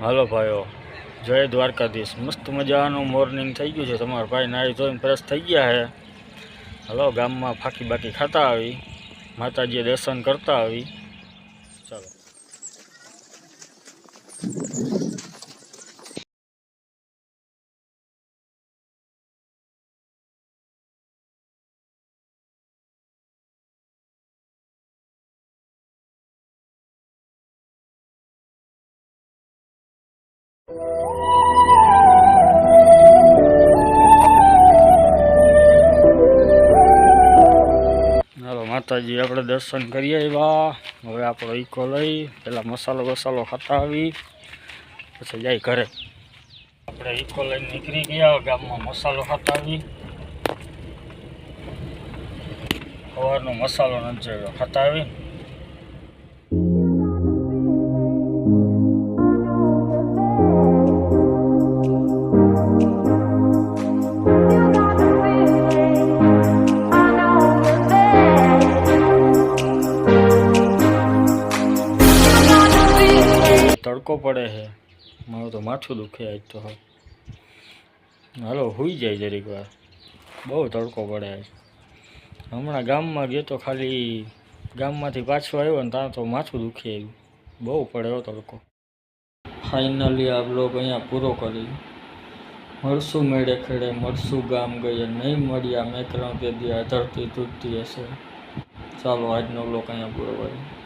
હાલો ભાઈઓ, જય દ્વારકાધીશ. મસ્ત મજાનું મોર્નિંગ થઈ ગયું છે તમારા ભાઈ. નાહી ધોઈને ફ્રેશ થઈ ગયા છે હલો, ગામમાં ફાંકી બાકી ખાતા આવી. માતાજીએ દર્શન કરતા આવી. ચાલો. હાલો માતાજી, આપણે દર્શન કરીએ આવ્યા. હવે આપણો ઈકો લઈ પહેલાં મસાલો વસાલો ખાતા પછી જાય ઘરે. આપણે ઈકો લઈને નીકળી ગયા, ગામમાં મસાલો ખાતા સવારનો મસાલો નથી ખાતા તડકો પડે છે. મારું તો માથું દુખે આજ તો. હાલો, હોઈ જાય જરીક વાર. બહુ તડકો પડે આજ. હમણાં ગામમાં ગયો તો ખાલી ગામમાંથી પાછો આવ્યો ને ત્યાં તો માથું દુખી આવ્યું બહુ પડે હો તડકો. ફાઇનલી આ બ્લોગ અહીંયા પૂરો કરી. મળશું મેળે ખેડે મળશું ગામ ગઈએ નહીં મળ્યા, મેં તે દી ધરતી તૂટતી હશે. ચાલો, આજનો બ્લોગ અહીંયા પૂરો કરી